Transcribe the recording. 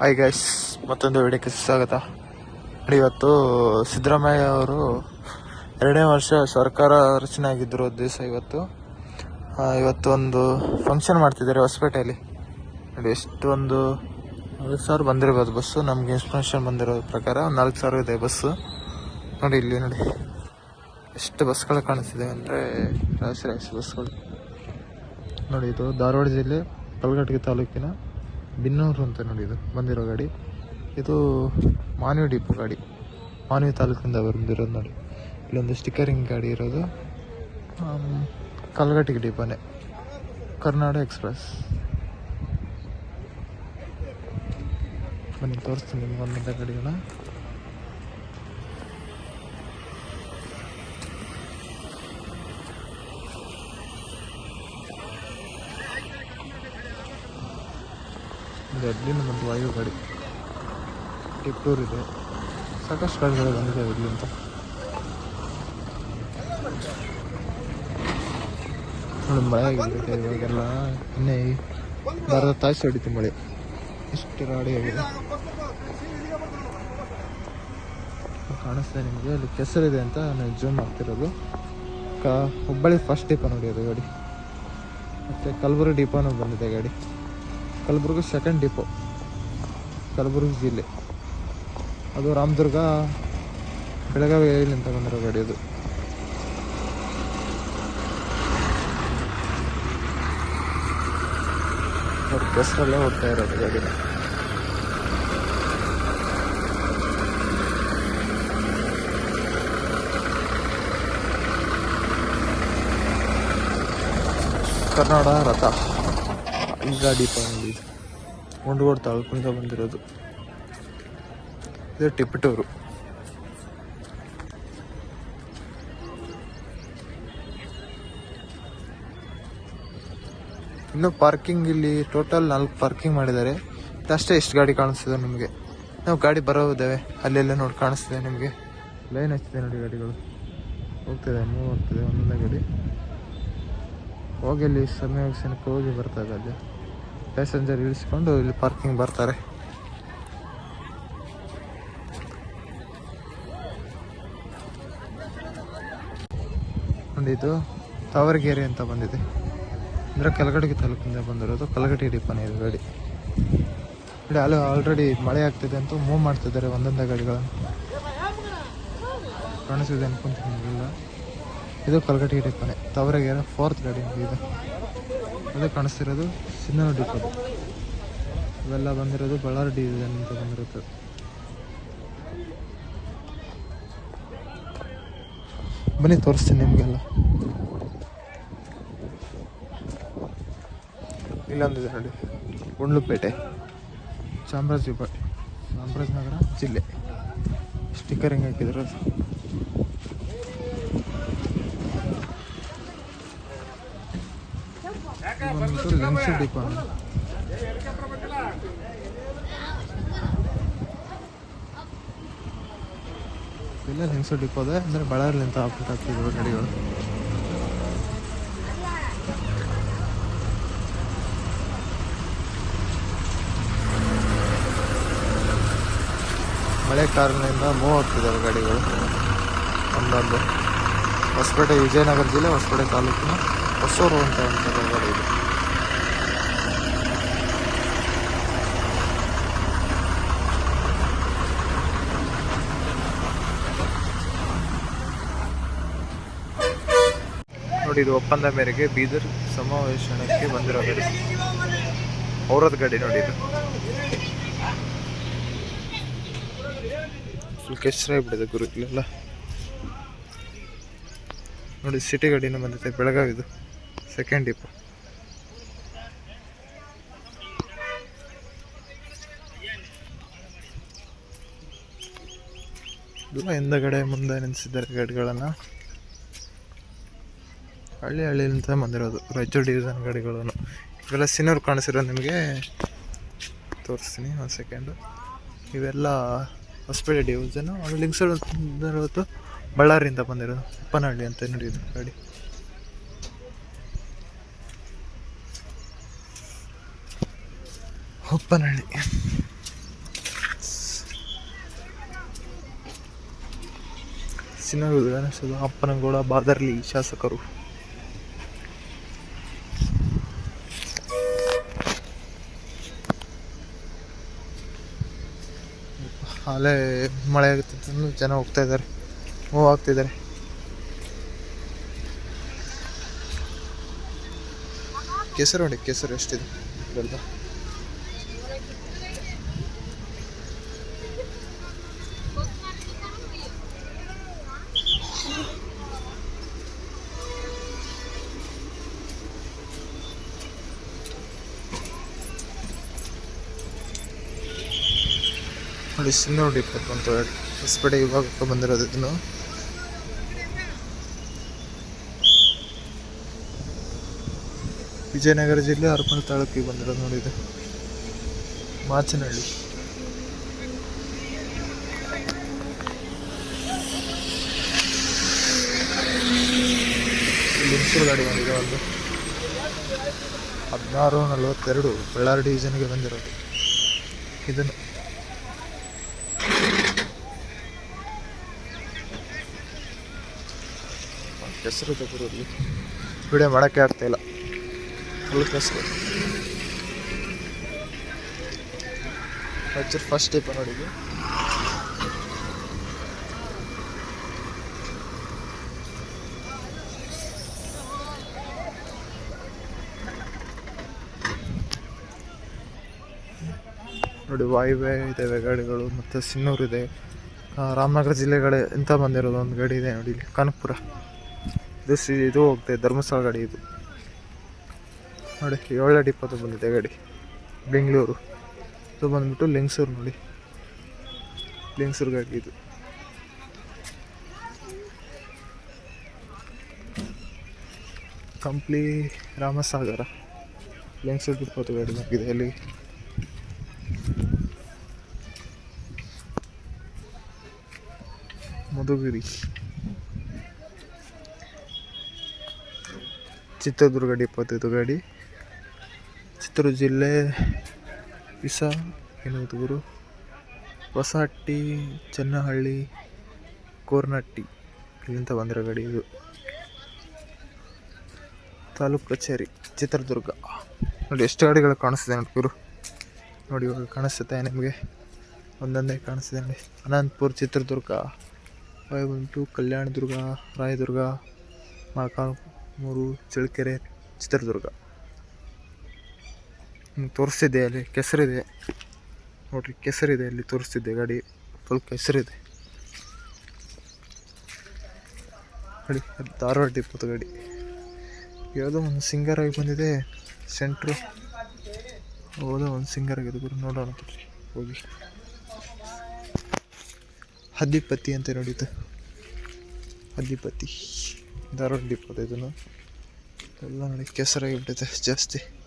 Hi guys ಮತ್ತೊಂದು ವಿಡಿಯೋಕ್ಕೆ ಸ್ವಾಗತ. ಇವತ್ತು ಸಿದ್ದರಾಮಯ್ಯ ಅವರು ಎರಡನೇ ವರ್ಷ ಸರ್ಕಾರ ರಚನೆ ಆಗಿದ್ದರು ದಿವಸ ಇವತ್ತು ಇವತ್ತು ಒಂದು ಫಂಕ್ಷನ್ ಮಾಡ್ತಿದ್ದಾರೆ ಹೊಸಪೇಟೆಯಲ್ಲಿ. ನೋಡಿ, ಎಷ್ಟೊಂದು ನಾಲ್ಕು ಸಾವಿರ ಬಂದಿರ್ಬೋದು ಬಸ್ಸು. ನಮಗೆ ಇನ್ಸ್ಪಿರೇಷನ್ ಬಂದಿರೋ ಪ್ರಕಾರ ನಾಲ್ಕು ಸಾವಿರ ಇದೆ ಬಸ್ಸು. ನೋಡಿ, ಇಲ್ಲಿ ನೋಡಿ, ಎಷ್ಟು ಬಸ್ಗಳು ಕಾಣಿಸ್ತಿದೆ ಅಂದರೆ ರಾಶಿ ರಾಶಿ ಬಸ್ಗಳು. ನೋಡಿ, ಇದು ಧಾರವಾಡ ಜಿಲ್ಲೆ ಕಲ್ಗಟ್ಟಿಗೆ ತಾಲೂಕಿನ ಬಿನ್ನೂರು ಅಂತ ನೋಡಿ ಇದು ಬಂದಿರೋ ಗಾಡಿ. ಇದು ಮಾನವಿ ಡಿಪೋ ಗಾಡಿ. ಮಾನವಿ ತಾಲೂಕಿಂದ ಬಂದಿರೋದು ನೋಡಿ. ಇಲ್ಲೊಂದು ಸ್ಟಿಕ್ಕರಿಂಗ್ ಗಾಡಿ ಇರೋದು. ಕಲ್ಗಟ್ಟಿಗೆ ಡಿಪೋನೆ. ಕರ್ನಾಟಕ ಎಕ್ಸ್ಪ್ರೆಸ್. ಬನ್ನಿ, ತೋರಿಸ್ತೀನಿ ನಿಮ್ಗೆ ಒಂದೊಂದೇ ಅಡ್ಲಿನ ಒಂದು ವಾಯು ಗಾಡಿ ಟಿಪ್ಪೂರ್ ಇದೆ. ಸಾಕಷ್ಟು ಗಾಡಿಗಳು ಬಂದಿದೆ ಇಲ್ಲಿ ಅಂತ. ನೋಡಿ, ಮಳೆ ಆಗಿರ್ಬೇಕು ಇವಾಗೆಲ್ಲ ಇನ್ನೇ ಬರೋ ತಾಸು ಹೊಡಿತು ಮಳೆ. ಇಷ್ಟು ರಾಡಿ ಆಗಿದೆ. ಕಾಣಿಸ್ತಾ ನಿಮಗೆ, ಅಲ್ಲಿ ಕೆಸರಿದೆ ಅಂತ ನಾನು ಜೂಮ್ ಮಾಡ್ತಿರೋದು. ಕ ಹುಬ್ಬಳ್ಳಿ ಫಸ್ಟ್ ಡಿಪೋ ನೋಡಿ ಅದು ಗಾಡಿ. ಮತ್ತು ಕಲಬುರಗಿ ಡಿಪೋನು ಬಂದಿದೆ ಗಾಡಿ. ಕಲಬುರಗಿ ಸೆಕೆಂಡ್ ಡಿಪೋ ಕಲಬುರಗಿ ಜಿಲ್ಲೆ. ಅದು ರಾಮದುರ್ಗ ಬೆಳಗಾವಿ ಅಂತ ಬಂದಿರೋ ಗಾಡಿ ಅದು. ಕೆಸರಲ್ಲೇ ಹೋಗ್ತಾ ಇರೋದು ಗಾಡಿನ ಕರ್ನಾಡ ರಥ. ಗಾಡಿ ಇದೆ. ಮುಂಡ್ಗೋಡ್ ತಾಲೂಕಿಂದ ಬಂದಿರೋದು. ಇದು ಟಿಪ್ಪಟೂರು. ಇನ್ನು ಪಾರ್ಕಿಂಗ್ ಇಲ್ಲಿ ಟೋಟಲ್ ನಾಲ್ಕು ಪಾರ್ಕಿಂಗ್ ಮಾಡಿದ್ದಾರೆ. ಅಷ್ಟೇ ಎಷ್ಟು ಗಾಡಿ ಕಾಣಿಸ್ತದೆ ನಿಮಗೆ. ನಾವು ಗಾಡಿ ಬರೋದೇವೆ ಅಲ್ಲೆಲ್ಲ ನೋಡಿ ಕಾಣಿಸ್ತಿದೆ ನಿಮಗೆ. ಲೈನ್ ಹಚ್ಚಿದೆ ನೋಡಿ ಗಾಡಿಗಳು. ಹೋಗ್ತಿದೆ, ಮೂವ್ ಹೋಗ್ತದೆ ಒಂದೊಂದೇ ಗಾಡಿ. ಹೋಗಿ ಅಲ್ಲಿ ಸಮಯ ಕ್ಷಣಕ್ಕೆ ಹೋಗಿ ಬರ್ತಾರೆ ಅಲ್ಲಿ. ಪ್ಯಾಸೆಂಜರ್ ಇಳಿಸ್ಕೊಂಡು ಇಲ್ಲಿ ಪಾರ್ಕಿಂಗ್ ಬರ್ತಾರೆ. ಬಂದಿದ್ದು ತಾವರಗೆರೆ ಅಂತ ಬಂದಿದೆ. ಅಂದರೆ ಕೆಳಗಡೆಗೆ ತಾಲೂಕಿಂದ ಬಂದಿರೋದು ಕಲಗಟಿ ಡಿಪೋನೆ ಇದು ಗಾಡಿ. ಗಾಡಿ ಅಲ್ಲಿ ಆಲ್ರೆಡಿ ಮಳೆ ಆಗ್ತಿದೆ ಅಂತ ಮೂವ್ ಮಾಡ್ತಿದ್ದಾರೆ ಒಂದೊಂದೇ ಗಾಡಿಗಳನ್ನು. ಕಾಣಿಸಿದೆ ಅನ್ಕೊಂತೀನಿ ಇದು ಕಲಗಟಿ ಡಿಪೋನೆ ತವರೆಗೆ ಫೋರ್ತ್ ಗಾಡಿ ಇದೆ. ಅದು ಕಾಣಿಸ್ತಿರೋದು ಸಿನ್ನೂರು ಡಿಪೋ ಇವೆಲ್ಲ ಬಂದಿರೋದು ಬಳ್ಳಾರಿ ಡಿವಿಷನ್ ಅಂತ ಬಂದಿರುತ್ತೆ. ಬನ್ನಿ, ತೋರಿಸ್ತೀನಿ ನಿಮಗೆಲ್ಲ. ಇಲ್ಲೊಂದಿದೆ ನೋಡಿ. ಗುಂಡ್ಲುಪೇಟೆ ಚಾಮರಾಜಪೇಟೆ ಚಾಮರಾಜನಗರ ಜಿಲ್ಲೆ. ಸ್ಟಿಕ್ಕರ್ ಹೆಂಗೆ ಹಾಕಿದ್ರು ಬಂದ್ಬಿಟ್ಟು ಲೆನ್ಸ್ ಡಿಪೋ ಇಲ್ಲ ಲೆನ್ಸ್ ಡಿಪೋ ಇದೆ? ಅಂದರೆ ಅಂತ ಹಾಕ್ಬಿಟ್ಟು ಹಾಕ್ತಿದ್ರು ಗಾಡಿಗಳು. ಮಳೆ ಕಾರಣದಿಂದ ಮೂವ್ ಆಗ್ತಿದ್ದಾವೆ ಗಾಡಿಗಳು. ಒಂದೊಂದು. ಹೊಸಪೇಟೆ ವಿಜಯನಗರ ಜಿಲ್ಲೆ ಹೊಸಪೇಟೆ ತಾಲೂಕಿನ ಹೊಸೂರು ಅಂತ ಒಂದು ಇದೆ ನೋಡಿ, ಇದು ಒಪ್ಪಂದ ಮೇರೆಗೆ ಬೀದರ್ ಸಮಾವೇಶನಕ್ಕೆ ಬಂದಿರೋ ಗಾಡಿ ಅವರದ್ದು ಗಾಡಿ ನೋಡಿ ಇದು. ಫುಲ್ ಕೆಸರಾಗ್ಬಿಟ್ಟಿದೆ ಗುರು, ಇಲ್ಲೆಲ್ಲ. ನೋಡಿ ಸಿಟಿ ಗಾಡಿನೂ ಬಂದಿದೆ, ಬೆಳಗಾವಿದು. ಸೆಕೆಂಡ್ ಡಿಪ್ ಹಿಂದಗಡೆ ಮುಂದೆ ನಿಲ್ಲಿಸಿದ್ದಾರೆ ಗಾಡಿಗಳನ್ನು ಹಳ್ಳಿ ಹಳ್ಳಿಯಿಂದ ಬಂದಿರೋದು ರಾಯಚೂರು ಡಿವಿಷನ್ ಗಾಡಿಗಳನ್ನು ಇವೆಲ್ಲ ಸಿನ್ನೂರು ಕಾಣಿಸಿರೋ ನಿಮಗೆ. ತೋರಿಸ್ತೀನಿ ಒಂದು ಸೆಕೆಂಡು. ಇವೆಲ್ಲ ಹೊಸಪೇಟೆ ಡಿವಿಷನು ಬಂದಿರೋದು ಬಳ್ಳಾರಿಯಿಂದ ಬಂದಿರೋದು, ಉಪ್ಪನಹಳ್ಳಿ ಅಂತ ನಡೆಯೋದು ಗಾಡಿ? ಹೊಪ್ಪನಹಳ್ಳಿ ಸಿನರು ವಿಧಾನಸಭಾ ಅಪ್ಪನಗೌಡ ಬಾದರ್ಲಿ ಶಾಸಕರು. ಅಲ್ಲೇ ಮಳೆ ಆಗುತ್ತೆ ಜನ ಹೋಗ್ತಾ ಇದ್ದಾರೆ. ಮೂವ್ ಆಗ್ತಿದ್ದಾರೆ ಕೆಸರು ನೋಡಿ ಕೆಸರು ಎಷ್ಟಿದೆ? ನೋಡಿ ಅಂತ ಹೇಳಿ ಹೊಸಪೇಟೆ ವಿಭಾಗಕ್ಕೆ ಬಂದಿರೋದು ಇದನ್ನು. ವಿಜಯನಗರ ಜಿಲ್ಲೆ ಹರಪನ ತಾಲೂಕಿಗೆ ಬಂದಿರೋದು ನೋಡಿ ಇದು. ಮಾಚನಹಳ್ಳಿ. ಲಿಮ್ಸೂರು ಗಾಡಿ ಬಂದಿದೆ ಒಂದು. ಹದಿನಾರು ನಲವತ್ತೆರಡು ಬಳ್ಳಾರಿ ಡಿವಿಷನ್ಗೆ ಬಂದಿರೋದು. ಇದನ್ನು ಕೆಸರು ತಗೊಳ್ಳಿ ವಿಡಿಯೋ ಮಾಡೋಕ್ಕೆ ಆಗ್ತಾ ಇಲ್ಲ. ಫುಲ್ ಕೆಸರು ಹಚ್ಚರ್ ಫಸ್ಟ್ ಟೈಪ್ ನೋಡಿದ್ವಿ. ನೋಡಿ ವಾಯುವೆ ಇದ್ದಾವೆ ಗಾಡಿಗಳು, ಮತ್ತು ಸಿನ್ನೂರು ಇದೆ. ರಾಮನಗರ ಜಿಲ್ಲೆಗಳೇ ಇಂಥ ಬಂದಿರೋದು? ಒಂದು ಗಾಡಿ ಇದೆ ನೋಡಿ ಇಲ್ಲಿ ಕನಕಪುರ ಇದು ಇದು ಹೋಗ್ತದೆ ಧರ್ಮಸ್ಥಳ ಗಾಡಿ ಇದು. ನೋಡಿ ಏಳು ಇಪ್ಪತ್ತು ಬಂದಿದೆ ಗಾಡಿ. ಬೆಂಗಳೂರು. ಇದು ಬಂದ್ಬಿಟ್ಟು ಲಿಂಗ್ಸೂರು ನೋಡಿ. ಲಿಂಗ್ಸೂರು ಗಾಡಿ ಇದು. ಕಂಪ್ಲಿ ರಾಮಸಾಗರ. ಲಿಂಗ್ಸೂರ್ ಇಪ್ಪತ್ತು ಗಾಡಿ ಹೋಗಿದೆ ಅಲ್ಲಿ. ಮಧುಗಿರಿ ಚಿತ್ರದುರ್ಗ ಇಪ್ಪತ್ತೈದು ಗಾಡಿ. ಚಿತ್ರದುರ್ಗ ಜಿಲ್ಲೆ ವಿಸ ಎನ್ನುವುದು ಗುರು ಹೊಸಹಟ್ಟಿ, ಚೆನ್ನಹಳ್ಳಿ, ಕೋರ್ನಟ್ಟಿ ಇಲ್ಲಿಂದ ಬಂದಿರೋ ಗಾಡಿ ಇದು. ತಾಲೂಕು ಕಚೇರಿ, ಚಿತ್ರದುರ್ಗ. ನೋಡಿ ಎಷ್ಟು ಗಾಡಿಗಳು ಕಾಣಿಸ್ತಿದೆ ಗುರು ನೋಡಿ ಇವಾಗ ಕಾಣಿಸುತ್ತೆ ನಿಮಗೆ. ಒಂದೊಂದೇ ಕಾಣಿಸ್ತಿದೆ ನೋಡಿ. ಅನಂತಪುರ, ಚಿತ್ರದುರ್ಗ ಬಂತು ಕಲ್ಯಾಣದುರ್ಗ, ರಾಯದುರ್ಗ ಮೊಳಕಾಲ್ಮೂರು ಚಳ್ಳಕೆರೆ, ಚಿತ್ರದುರ್ಗ. ತೋರಿಸ್ತಿದ್ದೆ ಅಲ್ಲಿ, ಕೆಸರಿದೆ. ನೋಡಿರಿ, ಕೆಸರಿದೆ ಅಲ್ಲಿ ತೋರಿಸ್ತಿದ್ದೆ ಗಾಡಿ ಫುಲ್ ಕೆಸರಿದೆ. ಅದು ಧಾರವಾಡ ಇಪ್ಪತ್ತು ಗಾಡಿ. ಯಾವುದೋ ಒಂದು ಸಿಂಗರ್ ಆಗಿ ಬಂದಿದೆ ಸೆಂಟ್ರು ಯಾವುದೋ ಒಂದು ಸಿಂಗರ್ ಆಗಿದೆ ಗುರು, ನೋಡೋಣ ಹೋಗಿ. ಹದ್ದಿಪತ್ತಿ ಅಂತ ನೋಡಿದ್ದು ಹದ್ದಿಪತ್ತಿ. ಧಾರವಾಡ ಡಿಪ್ಪೋದು ಇದನ್ನು. ಎಲ್ಲ ನೋಡಿ ಕೆಸರಾಗಿಬಿಟ್ಟಿದೆ ಜಾಸ್ತಿ.